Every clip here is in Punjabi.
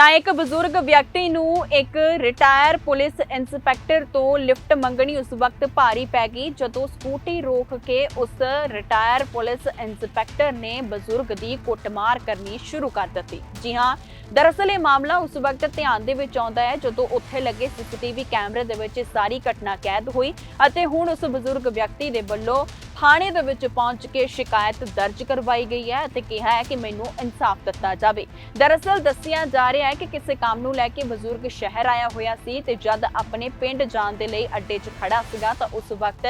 ਤਾਂ ਇੱਕ ਬਜ਼ੁਰਗ ਵਿਅਕਤੀ ਨੂੰ ਇੱਕ ਰਿਟਾਇਰ ਪੁਲਿਸ ਇੰਸਪੈਕਟਰ ਤੋਂ ਲਿਫਟ ਮੰਗਣੀ ਉਸ ਵਕਤ ਭਾਰੀ ਪੈ ਗਈ, ਜਦੋਂ ਸਕੂਟੀ ਰੋਕ ਕੇ ਉਸ ਰਿਟਾਇਰ ਪੁਲਿਸ ਇੰਸਪੈਕਟਰ ਨੇ ਬਜ਼ੁਰਗ ਦੀ ਕੁੱਟਮਾਰ ਕਰਨੀ ਸ਼ੁਰੂ ਕਰ ਦਿੱਤੀ। ਜੀ ਹਾਂ, ਦਰਅਸਲ ਇਹ ਮਾਮਲਾ ਉਸ ਵਕਤ ਧਿਆਨ ਦੇ ਵਿੱਚ ਆਉਂਦਾ ਹੈ, ਜਦੋਂ ਉੱਥੇ ਲੱਗੇ ਸੀਸੀਟੀਵੀ ਕੈਮਰੇ ਦੇ ਵਿੱਚ ਇਹ ਸਾਰੀ ਘਟਨਾ ਕੈਦ ਹੋਈ ਅਤੇ ਹੁਣ ਉਸ ਬਜ਼ੁਰਗ ਵਿਅਕਤੀ ਦੇ ਵੱਲੋਂ ਥਾਣੇ ਦੇ ਵਿੱਚ ਪਹੁੰਚ ਕੇ ਸ਼ਿਕਾਇਤ ਦਰਜ ਕਰਵਾਈ ਗਈ ਹੈ ਅਤੇ ਕਿਹਾ ਹੈ ਕਿ ਮੈਨੂੰ ਇਨਸਾਫ ਦਿੱਤਾ ਜਾਵੇ। ਦਰਅਸਲ ਦੱਸਿਆ ਜਾ ਰਿਹਾ ਹੈ ਕਿ ਕਿਸੇ ਕੰਮ ਨੂੰ ਲੈ ਕੇ ਬਜ਼ੁਰਗ ਸ਼ਹਿਰ ਆਇਆ ਹੋਇਆ ਸੀ ਤੇ ਜਦ ਆਪਣੇ ਪਿੰਡ ਜਾਣ ਦੇ ਲਈ ਅੱਡੇ 'ਚ ਖੜਾ ਸੀਗਾ ਤਾਂ ਉਸ ਵਕਤ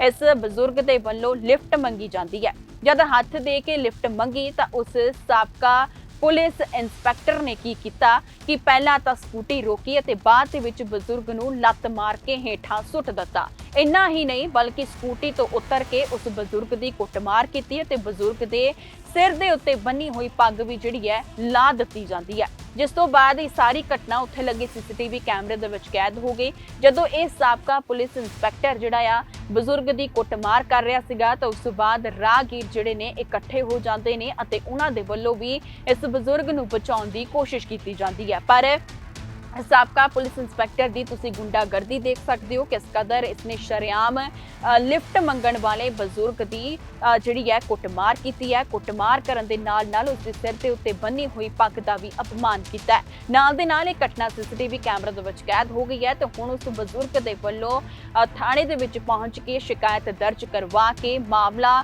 ਇਸ ਬਜ਼ੁਰਗ ਦੇ ਵੱਲੋਂ ਲਿਫਟ ਮੰਗੀ ਜਾਂਦੀ ਹੈ। ਜਦ ਹੱਥ ਦੇ ਕੇ ਲਿਫਟ ਮੰਗੀ ਤਾਂ ਉਸ ਸਾਬਕਾ ਪੁਲਿਸ ਇੰਸਪੈਕਟਰ ਨੇ ਕੀ ਕੀਤਾ ਕਿ ਪਹਿਲਾਂ ਤਾਂ ਸਕੂਟੀ ਰੋਕੀ ਅਤੇ ਬਾਅਦ ਦੇ ਵਿੱਚ ਬਜ਼ੁਰਗ ਨੂੰ ਲੱਤ ਮਾਰ ਕੇ ਹੇਠਾਂ ਸੁੱਟ ਦਿੱਤਾ। ਇੰਨਾ ਹੀ ਨਹੀਂ, ਬਲਕਿ ਸਕੂਟੀ ਤੋਂ ਉਤਰ ਕੇ ਉਸ ਬਜ਼ੁਰਗ ਦੀ ਕੁੱਟਮਾਰ ਕੀਤੀ ਅਤੇ ਬਜ਼ੁਰਗ ਦੇ ਸਿਰ ਦੇ ਉੱਤੇ ਬੰਨੀ ਹੋਈ ਪੱਗ ਵੀ ਜਿਹੜੀ ਹੈ ਲਾ ਦਿੱਤੀ ਜਾਂਦੀ ਹੈ। ਜਿਸ ਤੋਂ ਬਾਅਦ ਇਹ ਸਾਰੀ ਘਟਨਾ ਉੱਥੇ ਲੱਗੇ ਸੀਸੀਟੀਵੀ ਕੈਮਰੇ ਦੇ ਵਿੱਚ ਕੈਦ ਹੋ ਗਈ। ਜਦੋਂ ਇਹ ਸਾਬਕਾ ਪੁਲਿਸ ਇੰਸਪੈਕਟਰ ਜਿਹੜਾ ਆ, ਬਜ਼ੁਰਗ ਦੀ ਕੁੱਟਮਾਰ ਕਰ ਰਿਹਾ ਸੀਗਾ, ਤਾਂ ਉਸ ਤੋਂ ਬਾਅਦ ਰਾਹਗੀਰ ਜਿਹੜੇ ਨੇ ਇਕੱਠੇ ਹੋ ਜਾਂਦੇ ਨੇ ਅਤੇ ਉਹਨਾਂ ਦੇ ਵੱਲੋਂ ਵੀ ਇਸ ਬਜ਼ੁਰਗ ਨੂੰ ਬਚਾਉਣ ਦੀ ਕੋਸ਼ਿਸ਼ ਕੀਤੀ ਜਾਂਦੀ ਹੈ। ਪਰ ਸਾਬਕਾ ਪੁਲਿਸ ਇੰਸਪੈਕਟਰ ਦੀ ਤੁਸੀਂ ਗੁੰਡਾਗਰਦੀ ਦੇਖ ਸਕਦੇ ਹੋ ਕਿਸ ਕਦਰ ਇਸਨੇ ਸ਼ਰੇਆਮ ਲਿਫਟ ਮੰਗਣ ਵਾਲੇ ਬਜ਼ੁਰਗ ਦੀ ਜਿਹੜੀ ਹੈ ਕੁੱਟਮਾਰ ਕੀਤੀ ਹੈ। ਕੁੱਟਮਾਰ ਕਰਨ ਦੇ ਨਾਲ ਨਾਲ ਉਸ ਦੇ ਸਿਰ ਦੇ ਉੱਤੇ ਬੰਨੀ ਹੋਈ ਪੱਗ ਦਾ ਵੀ ਅਪਮਾਨ ਕੀਤਾ ਹੈ। ਨਾਲ ਦੇ ਨਾਲ ਇਹ ਘਟਨਾ ਸੀਸੀਟੀਵੀ ਕੈਮਰਾ ਦੇ ਵਿੱਚ ਕੈਦ ਹੋ ਗਈ ਹੈ ਤੇ ਹੁਣ ਉਸ ਬਜ਼ੁਰਗ ਦੇ ਵੱਲੋਂ ਥਾਣੇ ਦੇ ਵਿੱਚ ਪਹੁੰਚ ਕੇ ਸ਼ਿਕਾਇਤ ਦਰਜ ਕਰਵਾ ਕੇ ਮਾਮਲਾ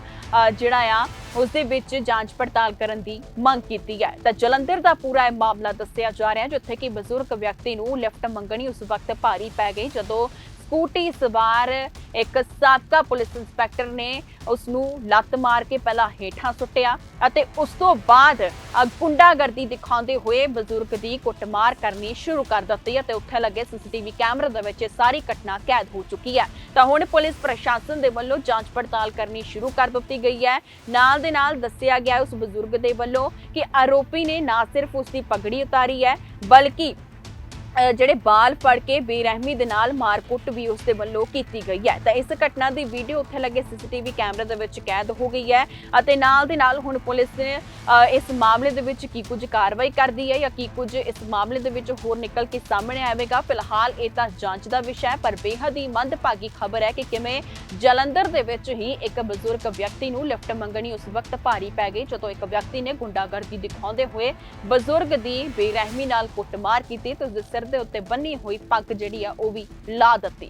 ਜਿਹੜਾ ਆ, ਉਸ ਦੇ ਵਿੱਚ ਜਾਂਚ ਪੜਤਾਲ ਕਰਨ ਦੀ ਮੰਗ ਕੀਤੀ ਹੈ। ਤਾਂ ਜਲੰਧਰ ਦਾ ਪੂਰਾ ਇਹ ਮਾਮਲਾ ਦੱਸਿਆ ਜਾ ਰਿਹਾ ਜਿੱਥੇ ਕਿ ਬਜ਼ੁਰਗ ਵਿਅਕਤੀ ਨੂੰ ਲਿਫਟ ਮੰਗਣੀ ਉਸ ਵਕਤ ਭਾਰੀ ਪੈ ਗਈ ਜਦੋਂ ਸਕੂਟੀ ਸਵਾਰ ਇੱਕ ਸਾਬਕਾ ਪੁਲਿਸ ਇੰਸਪੈਕਟਰ ਨੇ ਉਸ ਨੂੰ ਲੱਤ ਮਾਰ ਕੇ ਪਹਿਲਾਂ ਹੇਠਾਂ ਸੁੱਟਿਆ ਅਤੇ ਉਸ ਤੋਂ ਬਾਅਦ ਗੁੰਡਾਗਰਦੀ ਦਿਖਾਉਂਦੇ ਹੋਏ ਬਜ਼ੁਰਗ ਦੀ ਕੁੱਟਮਾਰ ਕਰਨੀ ਸ਼ੁਰੂ ਕਰ ਦਿੱਤੀ ਅਤੇ ਉੱਥੇ ਲੱਗੇ ਸੀਸੀਟੀਵੀ ਕੈਮਰੇ ਦੇ ਵਿੱਚ ਇਹ ਸਾਰੀ ਘਟਨਾ ਕੈਦ ਹੋ ਚੁੱਕੀ ਹੈ। ਤਾਂ ਹੁਣ ਪੁਲਿਸ ਪ੍ਰਸ਼ਾਸਨ ਦੇ ਵੱਲੋਂ ਜਾਂਚ ਪੜਤਾਲ ਕਰਨੀ ਸ਼ੁਰੂ ਕਰ ਦਿੱਤੀ ਗਈ ਹੈ। ਨਾਲ ਦੇ ਨਾਲ ਦੱਸਿਆ ਗਿਆ ਉਸ ਬਜ਼ੁਰਗ ਦੇ ਵੱਲੋਂ ਕਿ ਆਰੋਪੀ ਨੇ ਨਾ ਸਿਰਫ ਉਸ ਦੀ ਪਗੜੀ ਉਤਾਰੀ ਹੈ, ਬਲਕਿ ਜਿਹੜੇ ਬਾਲ ਫੜ ਕੇ ਬੇਰਹਿਮੀ ਦੇ ਨਾਲ ਮਾਰਕੁੱਟ ਵੀ ਉਸ ਦੇ ਵੱਲੋਂ ਕੀਤੀ ਗਈ ਹੈ। ਤਾਂ ਇਸ ਘਟਨਾ ਦੀ ਵੀਡੀਓ ਉੱਥੇ ਲੱਗੇ ਸੀਸੀਟੀਵੀ ਕੈਮਰੇ ਦੇ ਵਿੱਚ ਕੈਦ ਹੋ ਗਈ ਹੈ ਅਤੇ ਨਾਲ ਦੇ ਨਾਲ ਹੁਣ ਪੁਲਿਸ ਨੇ ਇਸ ਮਾਮਲੇ ਦੇ ਵਿੱਚ ਕੀ ਕੁਝ ਕਾਰਵਾਈ ਕਰਦੀ ਹੈ ਜਾਂ ਕੀ ਕੁਝ ਇਸ ਮਾਮਲੇ ਦੇ ਵਿੱਚ ਹੋਰ ਨਿਕਲ ਕੇ ਸਾਹਮਣੇ ਆਵੇਗਾ, ਫਿਲਹਾਲ ਇਹ ਤਾਂ ਜਾਂਚ ਦਾ ਵਿਸ਼ਾ ਹੈ, ਪਰ ਬੇਹੱਦ ਹੀ ਮੰਦਭਾਗੀ ਖਬਰ ਹੈ ਕਿ ਕਿਵੇਂ ਜਲੰਧਰ ਦੇ ਵਿੱਚ ਹੀ ਇੱਕ ਬਜ਼ੁਰਗ ਵਿਅਕਤੀ ਨੂੰ ਲਿਫਟ ਮੰਗਣੀ ਉਸ ਵਕਤ ਭਾਰੀ ਪੈ ਗਈ, ਜਦੋਂ ਇੱਕ ਵਿਅਕਤੀ ਨੇ ਗੁੰਡਾਗਰਦੀ ਦਿਖਾਉਂਦੇ ਹੋਏ ਬਜ਼ੁਰਗ ਦੀ ਬੇਰਹਿਮੀ ਨਾਲ ਕੁੱਟਮਾਰ ਕੀਤੀ ਤੇ ਉਸ ਦੇ ਸਿਰ ਦੇ ਉੱਤੇ ਬੰਨੀ ਹੋਈ ਪੱਗ ਜਿਹੜੀ ਆ ਉਹ ਵੀ ਲਾ ਦਿੱਤੀ।